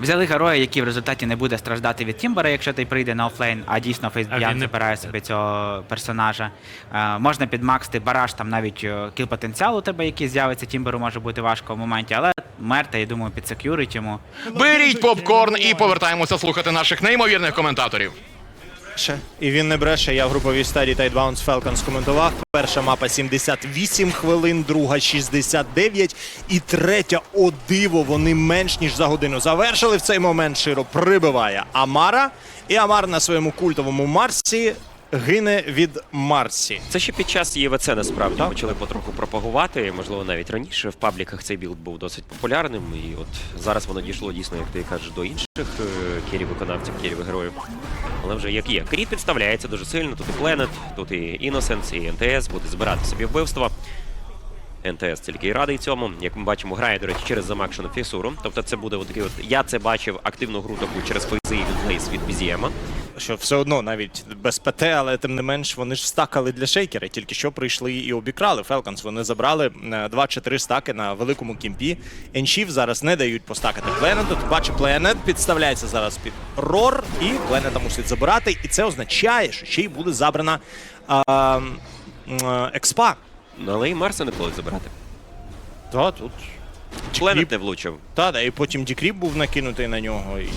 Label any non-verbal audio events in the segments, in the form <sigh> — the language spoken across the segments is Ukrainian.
Взяли героя, який в результаті не буде страждати від Тімбера, якщо той прийде на офлейн, а дійсно А Фейсбіян не забирає собі цього персонажа. Е, можна підмаксти бараж, там навіть е, кіл потенціал у тебе, який з'явиться, Тімберу може бути важко в моменті, але мерта, я думаю, підсекюрить йому. Беріть попкорн і повертаємося слухати наших неймовірних коментаторів. Бреше. І він не бреше. Я в груповій стадії Tidebounds Falcons коментував. Перша мапа 78 хвилин, друга 69 і третя о диво. Вони менш ніж за годину завершили. В цей момент Широ прибиває Амара. І Амар на своєму культовому Марсі гине від Марсі. Це ще під час ЄВЦ насправді Так. почали потроху пропагувати. Можливо, навіть раніше в пабліках цей білд був досить популярним. І от зараз воно дійшло дійсно, як ти кажеш, до інших е, керів-виконавців, керів-героїв. Але вже як є. Кріт підставляється дуже сильно. Тут і Пленет, тут і Іносенс, і НТС буде збирати собі вбивства. НТС тільки і радий цьому. Як ми бачимо, грає, до речі, через замакшену фісуру. Тобто це буде отакий от. Я це бачив активну гру таку через фейзи від Блейс від BZM. Що все одно навіть без ПТ, але тим не менш вони ж встакали для шейкера. Тільки що прийшли і обікрали Falcons. Вони забрали е, два чи три стаки на великому кімпі. Енчів зараз не дають постакати Пленету. Тут бачить Пленет, підставляється зараз під Рор, і Пленета мусить забирати. І це означає, що ще й буде забрана а, м, е, експа. Ну, Але і Марса не вдалося забирати. Та тут. Пленет не влучив. Та, да, і потім Дікріп був накинутий на нього, і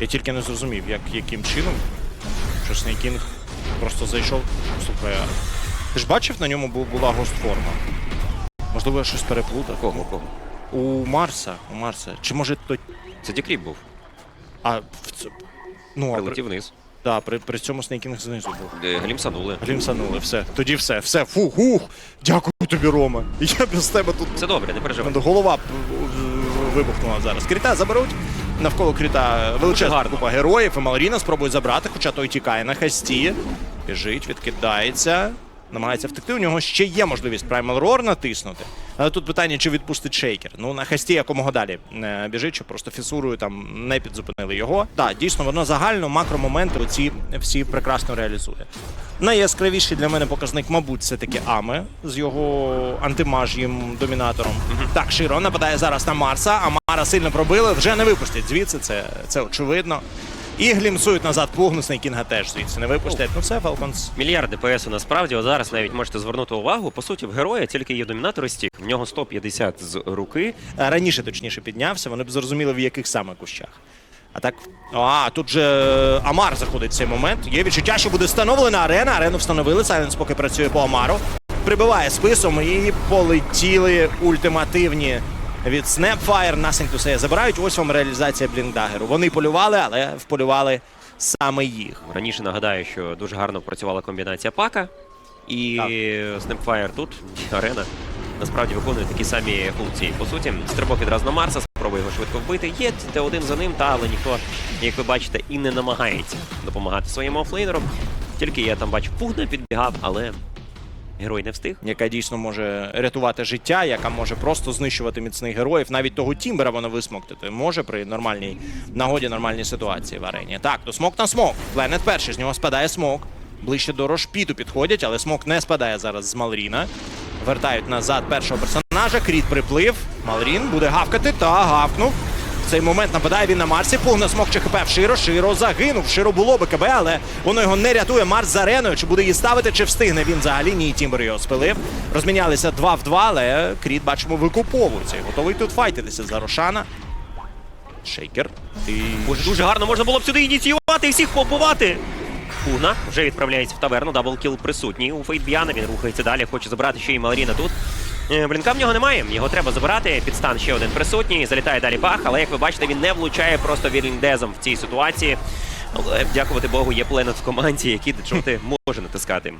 я тільки не зрозумів, як, яким чином. Що Снейкінг просто зайшов. Слухай, а ти ж бачив, на ньому бу- була гостформа? Можливо, я щось переплутав. Кого кого? У Марса. У Марса. Чи може то. Це Дікріп був. А в ц... Ну, а при... Прилетів вниз. Да, при, при цьому Снейкінг знизу був. Е, Глімсанули. Глімсанули, все. Тоді все, все. Фу, хух. Дякую тобі, Рома. Я без тебе тут Все добре, не переживай. Голова вибухнула зараз. Кріта заберуть. Навколо кріта величезна купа героїв. І Малоріна спробує забрати, хоча той тікає на хасті. Біжить, відкидається. Намагається втекти. У нього ще є можливість Primal Roar натиснути. Але тут питання, чи відпустить шейкер. Ну, на хасті якомога далі е, біжить, щоб просто фісурою там не підзупинили його. Так, дійсно, воно загально макромоменти оці всі прекрасно реалізує. Найяскравіший для мене показник, мабуть, це таки Аме з його антимаж'їм домінатором. Так, Широ нападає зараз на Марса, а Мара сильно пробили, вже не випустять звідси, це, це очевидно. І глімсують назад пугну, Снейкінга теж звідси не випустять. Ну все, Falcons. Мільярд ДПСу насправді, от зараз навіть можете звернути увагу. По суті, в героя тільки є домінатор стік. В нього 150 з руки. Раніше точніше піднявся, вони б зрозуміли, в яких саме кущах. А так. А, тут же е, Амар заходить в цей момент. Є відчуття, що буде встановлена арена. Арену встановили. Сайленс поки працює по Амару. Прибиває списом і полетіли ультимативні від Snapfire. To say забирають. Ось вам реалізація Блінкдагеру. Вони полювали, але вполювали саме їх. Раніше нагадаю, що дуже гарно працювала комбінація пака і Snapfire тут арена. Насправді виконує такі самі функції. По суті, стрибок відразу на Марса, спробує його швидко вбити. Є Т1 за ним, та але ніхто, як ви бачите, і не намагається допомагати своїм офлейнерам. Тільки я там бачу, пугна підбігав, але герой не встиг. яка дійсно може рятувати життя, яка може просто знищувати міцних героїв. Навіть того Тімбера вона висмоктати може при нормальній нагоді, нормальній ситуації в арені. Так, то смок на смок. Пленет перший, з нього спадає смок. Ближче до Рошпіту підходять, але смок не спадає зараз з Малріна. Вертають назад першого персонажа. Кріт приплив. Малрін буде гавкати та гавкнув. В цей момент нападає він на Марсі. Пуг на смок ЧХП в Широ. Широ загинув. Широ було БКБ, але воно його не рятує. Марс з ареною. Чи буде її ставити, чи встигне він взагалі? Ні, Тімбер його спилив. Розмінялися 2 в 2, але Кріт, бачимо, викуповується. Готовий тут файтитися за Рошана. Шейкер. Боже, дуже гарно можна було б сюди ініціювати і всіх побувати. Пугна вже відправляється в таверну. Даблкіл присутній у Фейтбіана. Він рухається далі, хоче забрати ще й Маларіна тут. Е, Блінка в нього немає. Його треба забирати. Підстан ще один присутній. Залітає далі пах, але як ви бачите, він не влучає просто віріндезом в цій ситуації. Але дякувати Богу, є пленет в команді, який до <laughs> може натискати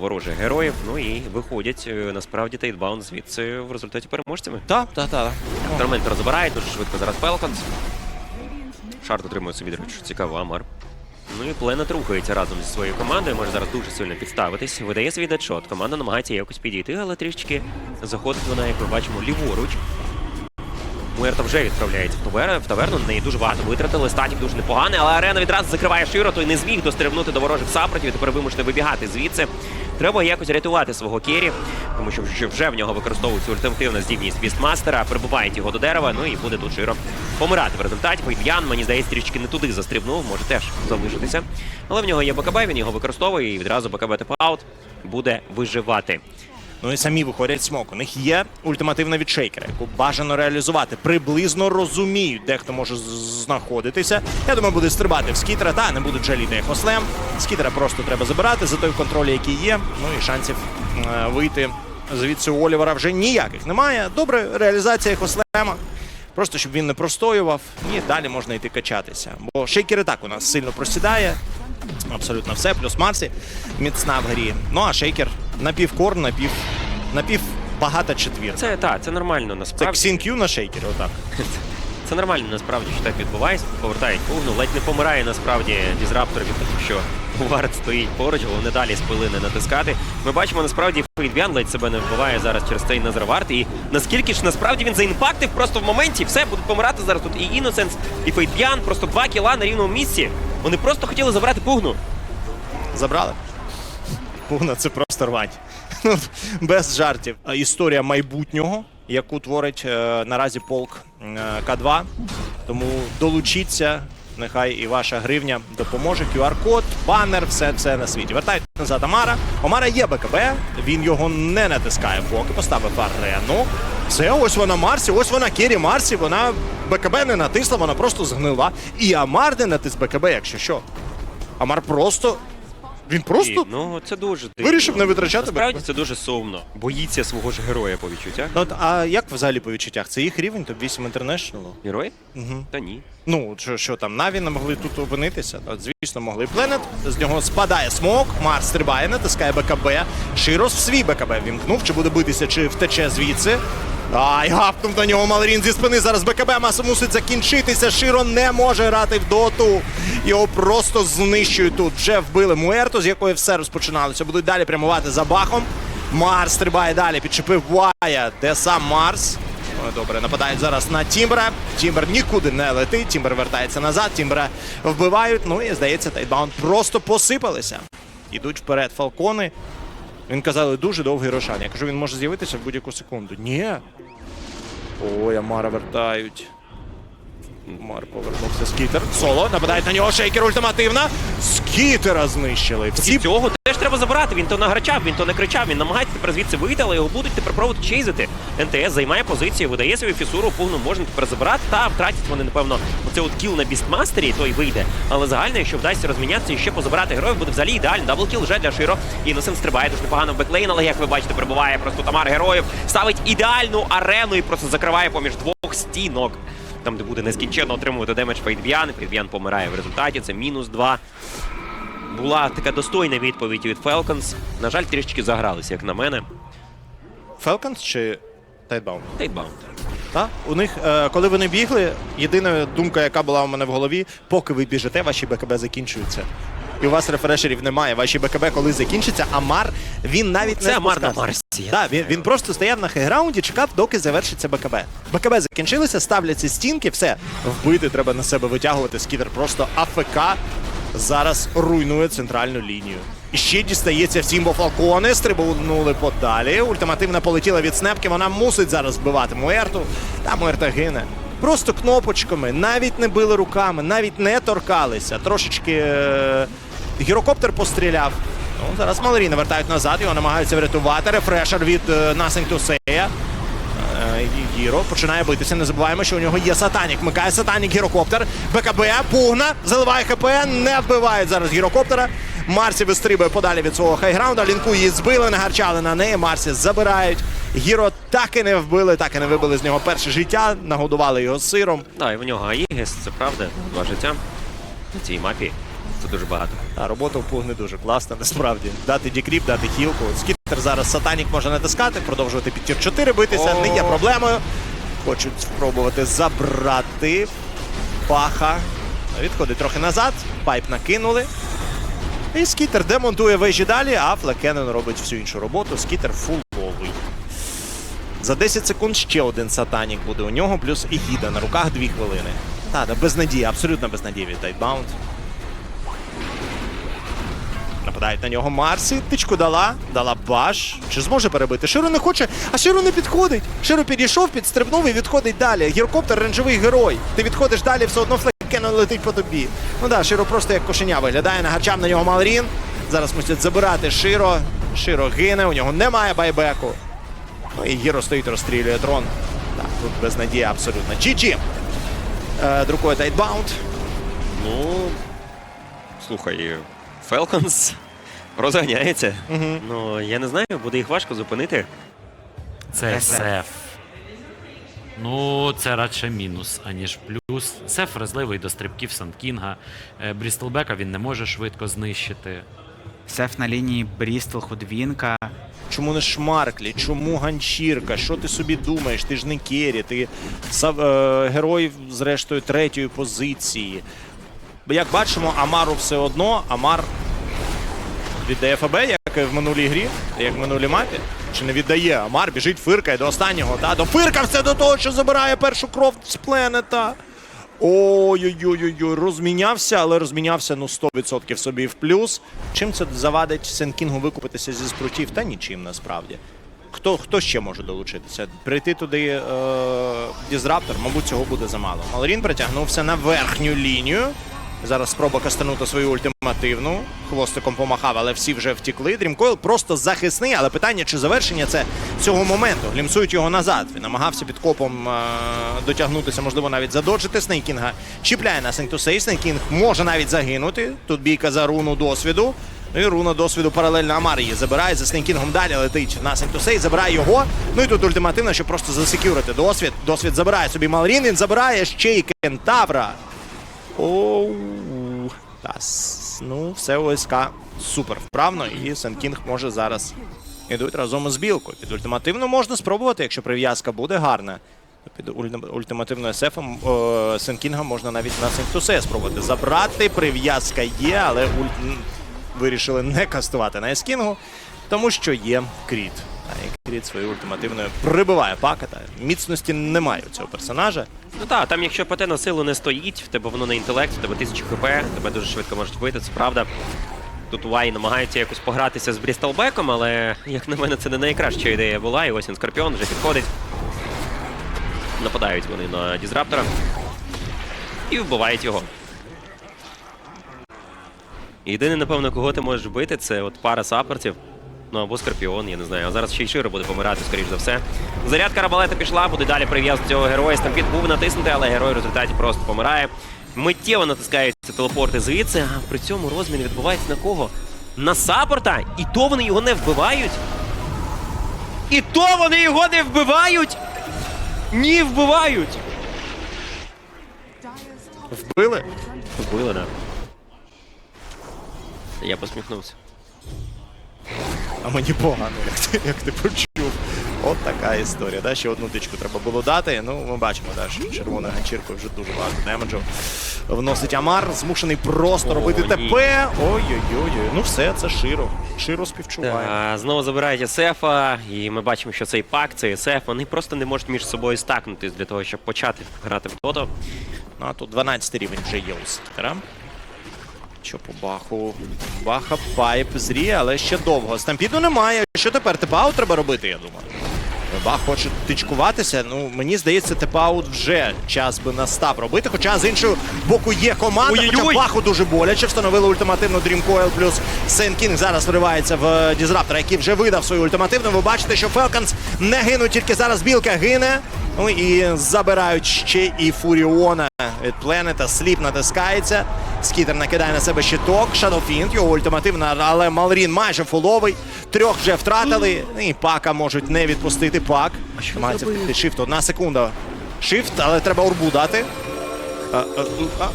ворожих героїв. Ну і виходять е, насправді Тайтбаун звідси в результаті переможцями. Так, так, так. Торментор забирає дуже швидко зараз Пелконс. Шарт отримує собі, до речі, цікаво, Амар. Ну і Пленет рухається разом зі своєю командою, може зараз дуже сильно підставитись. Видає свій дедшот. Команда намагається якось підійти, але трішечки заходить вона, як ми бачимо, ліворуч. Муерта вже відправляється в таверну, в таверну, на неї дуже багато витратили. Статік дуже непоганий, але арена відразу закриває широ, той не зміг дострибнути до ворожих сапротів і тепер вимушений вибігати звідси. Треба якось рятувати свого Кері, тому що вже- в нього використовується ультимативна здібність Вістмастера, прибувають його до дерева, ну і буде тут Широ помирати в результаті. Фейб'ян, мені здається, трішки не туди застрибнув, може теж залишитися. Але в нього є БКБ, він його використовує і відразу БКБ теп-аут буде виживати. Ну і самі виходять смок. У них є ультимативна від шейкера, яку бажано реалізувати. Приблизно розуміють, де хто може знаходитися. Я думаю, буде стрибати в скітера, та не будуть жаліти Ехослем. Скітера просто треба забирати за той контроль, який є. Ну і шансів е, вийти звідси у Олівера вже ніяких немає. Добре, реалізація Ехослема. Просто щоб він не простоював, і далі можна йти качатися. Бо шейкер і так у нас сильно просідає. Абсолютно все, плюс Марсі міцна в грі. Ну а шейкер напівкорн, напів, напів багата четвірка. Це так, це нормально насправді. Це. Ксінкю на шейкері, отак. <laughs> Це нормально насправді, що так відбувається. Повертають пугну, ледь не помирає насправді дізраптор від того, що Вард стоїть поруч, головне далі з пилини натискати. Ми бачимо насправді Фейдбіан ледь себе не вбиває зараз через цей Назарвард. І наскільки ж насправді він заімпактив просто в моменті, все будуть помирати зараз тут і Іносенс, і Фейдбіан, просто два кіла на рівному місці. Вони просто хотіли забрати пугну. Забрали. Пугна це просто рвань. <laughs> Без жартів. Історія майбутнього, яку творить е, наразі полк е, К2. Тому долучіться. Нехай і ваша гривня допоможе. QR-код, банер, все це на світі. Вертають назад Амара. Омара є БКБ, він його не натискає поки. Поставив арену. Все, ось вона Марсі, ось вона Кері Марсі. Вона БКБ не натисла, вона просто згнила. І Амар не натис БКБ, якщо що. Амар просто. Він просто ну це дуже дивно. вирішив не витрачати Насправді це дуже сумно. Боїться свого ж героя по відчуттях. Ну, от, а як взагалі по відчуттях? Це їх рівень, топ 8 International? Герой? Угу. Та ні. Ну, що, що там, Наві не могли тут опинитися? Та, звісно, могли. Пленет, з нього спадає смок, Марс стрибає, натискає БКБ. Широс в свій БКБ вімкнув, чи буде битися, чи втече звідси. Ай, гапнув на нього Малерін зі спини. Зараз БКБ маса мусить закінчитися. Широ не може грати в доту. Його просто знищують тут. Вже вбили Муерту, з якої все розпочиналося. Будуть далі прямувати за Бахом. Марс стрибає далі, підчепив Вая. Де сам Марс? Ой, Добре, нападають зараз на Тімбера. Тімбер нікуди не летить. Тімбер вертається назад. Тімбера вбивають. Ну і здається, тайтбаунд просто посипалися. Ідуть вперед фалкони. Він казали, дуже довгий рошан. Я кажу, він може з'явитися в будь-яку секунду. Ні. Ой, Амара вертають. Мар повернувся скітер. Соло. Нападають на нього шейкер ультимативна. Скітера знищили. Всі І цього теж треба забирати. Він то награчав, він то не кричав. Він намагається тепер звідси вийти, але його будуть тепер пробувати чейзити. НТС займає позицію, видає свою фісуру, пугну можна тепер забирати. Та втратять вони, напевно, оце от кіл на бістмастері, той вийде. Але загально, якщо вдасться розмінятися і ще позабирати героїв, буде взагалі ідеально. Даблкіл вже для Широ. Іносен стрибає дуже непогано в беклейн, але як ви бачите, прибуває просто тамар героїв, ставить ідеальну арену і просто закриває поміж двох стінок. Там, де буде нескінченно отримувати демедж Фейтбіан. Фейтбіан помирає в результаті. Це мінус 2. Була така достойна відповідь від Falcons. На жаль, трішечки загралися, як на мене. Falcons чи Тайтбаунд? Тейтбаунд. Так? У них, е, коли вони бігли, єдина думка, яка була у мене в голові, поки ви біжите, ваші БКБ закінчуються. І у вас рефрешерів немає. Ваші БКБ коли закінчиться, Амар він навіть Це не Амар на. Марсі. Так, він, він просто стояв на хейграунді, чекав, доки завершиться БКБ. БКБ закінчилися, ставляться стінки, все. Вбити треба на себе витягувати. Скітер просто АФК зараз руйнує центральну лінію. І ще дістається всім, бо фалкони стрибнули подалі. Ультимативна полетіла від снепки. Вона мусить зараз вбивати Муерту. Та Муерта гине. Просто кнопочками, навіть не били руками, навіть не торкалися. Трошечки е- гірокоптер постріляв. Ну, зараз Малоріна вертають назад, його намагаються врятувати. Рефрешер від е, Nothing to. Е, Гіро починає битися. Не забуваємо, що у нього є сатанік. Микає сатанік гірокоптер. БКБ, пугна, заливає ХП, не вбивають зараз гірокоптера. Марсі вистрибує подалі від свого хайграунда. Лінку її збили, нагарчали на неї. Марсі забирають. Гіро так і не вбили, так і не вибили з нього перше життя, нагодували його сиром. Так, і в нього Аїгес, це правда, два життя. На цій мапі це дуже багато. А робота у Пугни дуже класна, насправді. Дати декріп, дати хілку. Скітер зараз сатанік може натискати, продовжувати під тір 4 битися, не є проблемою. Хочуть спробувати забрати паха. Відходить трохи назад, пайп накинули. І скітер демонтує вежі далі, а Флекенен робить всю іншу роботу. Скітер фуловий. За 10 секунд ще один сатанік буде у нього, плюс і гіда на руках 2 хвилини. Та, без надії, абсолютно без надії від Тайтбаунд. Нападають на нього Марсі. Тичку дала, дала баш. Чи зможе перебити? Широ не хоче, а Широ не підходить. Широ підійшов, підстрибнув і відходить далі. Гіркоптер ренджовий герой. Ти відходиш далі, все одно флекено летить по тобі. Ну да, Широ просто як кошеня виглядає. Нагарчав на нього Малрін. Зараз мусять забирати Широ. Широ гине, у нього немає байбеку. Ну і Гіро стоїть, розстрілює трон. Так, тут безнадія абсолютно. GG. Е, друкує Тайтбаунд. Ну, слухай, Фелконс розганяється. Ну, я не знаю, буде їх важко зупинити. Це Сеф. Ну, це радше мінус, аніж плюс. Сеф вразливий до стрибків Сандкінга. Е, Брістелбека він не може швидко знищити. Сеф на лінії Брістл, Худвінка. Чому не Шмарклі? Чому ганчірка? Що ти собі думаєш? Ти ж не Кері, ти сав- е, герой, зрештою, третьої позиції. Як бачимо, Амару все одно. Амар віддає ФБ, як в минулій грі, як в минулій мапі. Чи не віддає? Амар біжить, фиркає до останнього. Та? Дофиркався до того, що забирає першу кров з планета. Ой-ой-ой, розмінявся, але розмінявся ну 100% собі в плюс. Чим це завадить Сенкінгу викупитися зі спрутів? Та нічим насправді. Хто, хто ще може долучитися? Прийти туди е, Дізраптор, мабуть, цього буде замало. Малорін притягнувся на верхню лінію. Зараз спроба кастанути свою ультимативну. Хвостиком помахав, але всі вже втікли. Дрімкойл просто захисний, але питання, чи завершення це цього моменту. Глімсують його назад. Він намагався під копом е, дотягнутися, можливо, навіть задоджити Снейкінга. Чіпляє на Сенктусей. Снейкінг може навіть загинути. Тут бійка за руну досвіду. Ну і руна досвіду паралельно Амар її забирає за Снейкінгом далі летить на Сенктусей, забирає його. Ну і тут ультимативно, щоб просто засекюрити досвід. Досвід забирає собі Малрін, він забирає ще й Кентавра. Оу. Та, ну, все ОСК супер вправно, і Сенкінг може зараз ідуть разом із білкою. Під ультимативну можна спробувати, якщо прив'язка буде гарна. Під ульти- ультимативною о, Сенкінга можна навіть на Сенктусе спробувати забрати. Прив'язка є, але ульт вирішили не кастувати на Ескінгу, тому що є кріт. А і кріт своєю ультимативною прибиває пакета. Міцності немає у цього персонажа. Ну так, там якщо ПТ на силу не стоїть, в тебе воно на інтелект, в тебе 1000 хп, тебе дуже швидко можуть вбити, це правда. Тут Вай намагається якось погратися з Брісталбеком, але, як на мене, це не найкраща ідея була. І ось він Скорпіон вже підходить. Нападають вони на Дізраптора. І вбивають його. Єдине, напевно, кого ти можеш вбити, це от пара саппортів. Ну або Скорпіон, я не знаю. А зараз ще й Широ буде помирати, скоріш за все. Зарядка арбалета пішла, буде далі прив'язувати цього героя. Стампід був натиснути, але герой в результаті просто помирає. Миттєво натискаються телепорти звідси, а при цьому розмін відбувається на кого? На саппорта? І то вони його не вбивають? І то вони його не вбивають? Ні, вбивають! Вбили? Вбили, да. Я посміхнувся. А мені погано, як ти, як ти почув. От така історія. Да? Ще одну тичку треба було дати. Ну, ми бачимо, да, що червоною ганчіркою вже дуже багато демеджу вносить Амар, змушений просто О, робити ні. ТП. Ой-ой-ой. Ну все, це Широ. Широ співчуває. А, знову забирають Есефа, і ми бачимо, що цей пак, цей Есеф, вони просто не можуть між собою стакнутись для того, щоб почати грати в тото. Ну, а тут 12 рівень вже є у Скітера. Що по баху? Баха пайп зріє, але ще довго. Стампіду немає. Що тепер? Тепаут треба робити, я думаю. Бах хоче тичкуватися. Ну, мені здається, тепаут вже час би настав робити. Хоча з іншого боку є команда, хоча Ой-ой-ой! баху дуже боляче. Встановили ультимативну Dream Coil плюс Сейн Кінг зараз вривається в Дізраптора, який вже видав свою ультимативну. Ви бачите, що Фелканс не гинуть, тільки зараз білка гине. Ну і забирають ще і Фуріона від Пленета. Сліп натискається. Скітер накидає на себе щиток. Шадофінт, його ультимативна, але Малрін майже фуловий. Трьох вже втратили. І пака можуть не відпустити пак. Намагається втекти шифт. Одна секунда. Шифт, але треба орбу дати. А, а, а, а,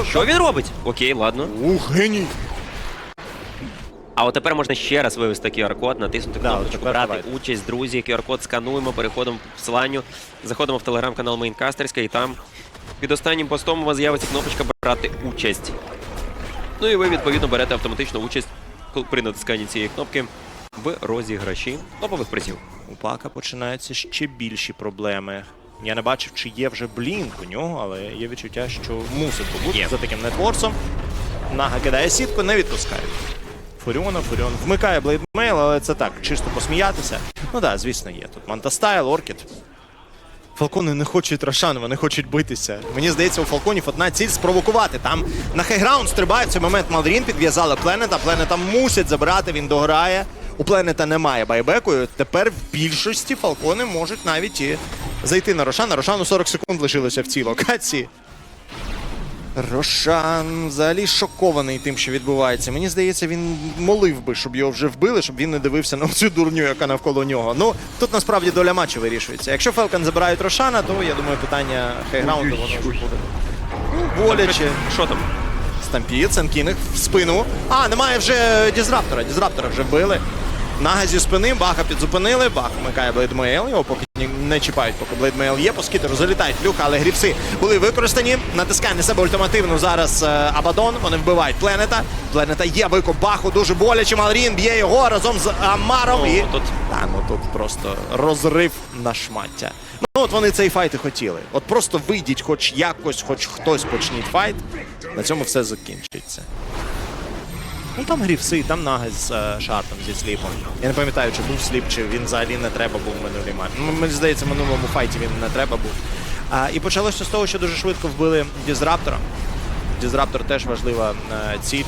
а, Що він робить? Окей, ладно. Ух, геній. А от тепер можна ще раз вивести QR-код, натиснути Да, кнопочку, брати давайте. участь, друзі. QR-код скануємо, переходимо по посиланню, заходимо в телеграм-канал Мейнкастерська і там під останнім постом у вас з'явиться кнопочка брати участь. Ну і ви відповідно берете автоматичну участь при натисканні цієї кнопки в розіграші топових призів. У пака починаються ще більші проблеми. Я не бачив, чи є вже блінк у нього, але є відчуття, що мусить побути Є. за таким нетворсом. Нага кидає сітку, не відпускає. Фуріона. Фуріон вмикає блейдмейл, але це так, чисто посміятися. Ну так, звісно, є. Тут Мантастайл, Оркід. Фалкони не хочуть Рошан, вони хочуть битися. Мені здається, у Фалконів одна ціль спровокувати. Там на хайграунд стрибає в цей момент Малдрін, підв'язали Пленета. Пленета мусять забирати, він дограє. У Пленета немає байбеку. і Тепер в більшості Фалкони можуть навіть і зайти на Рошана. Рошану 40 секунд лишилося в цій локації. Рошан взагалі шокований тим, що відбувається. Мені здається, він молив би, щоб його вже вбили, щоб він не дивився на цю дурню, яка навколо нього. Ну тут насправді доля матчу вирішується. Якщо Фелкан забирають Рошана, то я думаю, питання хейграунду воно вже буде. Ну, боляче. Що там? Стампід, Сенкінг в спину. А, немає вже Дізраптора. Дізраптора вже вбили. Нага зі спини, Баха підзупинили. Бах вмикає Блейдмейл. Його поки не чіпають, поки Блейдмейл є. По скітеру залітають люха, але гріпси були використані. Натискає на себе ультимативну зараз е, Абадон. Вони вбивають Пленета. Пленета є викуп Баху, дуже боляче. Малрін б'є його разом з Амаром. О, і... тут- Та, ну тут просто розрив на шмаття. Ну от вони цей файт і хотіли. От просто вийдіть, хоч якось, хоч хтось почніть файт. На цьому все закінчиться. Ну там грівси, там нага з е, шартом, зі сліпом. Я не пам'ятаю, чи був сліп, чи він взагалі не треба був в минулій матчі. Ну, мені здається, в минулому файті він не треба був. А, і почалося з того, що дуже швидко вбили Дізраптора. Дізраптор теж важлива е, ціль,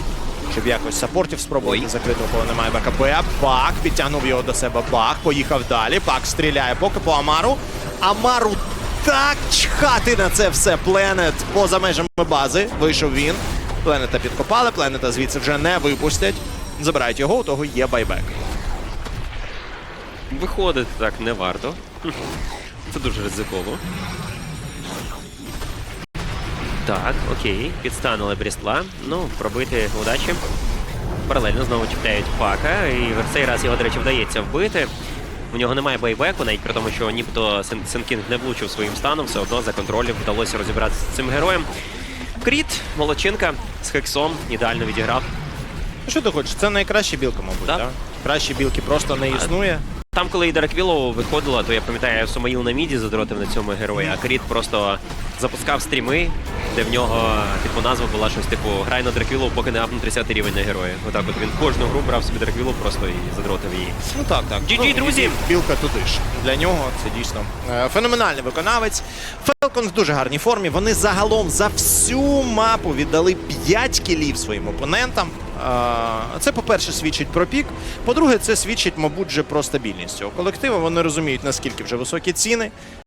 щоб якось саппортів спробувати закрити, у кого немає БКБ. Бак підтягнув його до себе. Бак поїхав далі. Бак стріляє поки по Амару. Амару так чхати на це все. Пленет поза межами бази. Вийшов він. Пленета підкопали, пленета звідси вже не випустять. Забирають його, у того є байбек. Виходити так не варто. <laughs> Це дуже ризиково. Так, окей, підстанули Брістла. Ну, пробити удачі. Паралельно знову чіпляють пака, і в цей раз його, до речі, вдається вбити. У нього немає байбеку, навіть при тому, що нібито Сенкінг не влучив своїм станом, все одно за контролем вдалося розібратися з цим героєм. Кріт, Молочинка з хексом, ідеально відіграв. Ну, Що ти хочеш? Це найкраща білка, мабуть, Да. так? Кращі білки просто не існує. Там, коли і Дарек виходила, то я пам'ятаю, Сомаїл на міді задротив на цьому герої, а Кріт просто запускав стріми, де в нього типу назва була щось типу Грай на Дарек поки не апнув 30 рівень на героя. Отак от він кожну гру брав собі Дарек просто і задротив її. Ну так, так. GG, Ну, друзі! Білка туди ж. Для нього це дійсно е, феноменальний виконавець. Фелкон в дуже гарній формі. Вони загалом за всю мапу віддали 5 кілів своїм опонентам. Е, Це, по-перше, свідчить про пік. По-друге, це свідчить, мабуть, вже про стабільність цього колективу. Вони розуміють, наскільки вже високі ціни.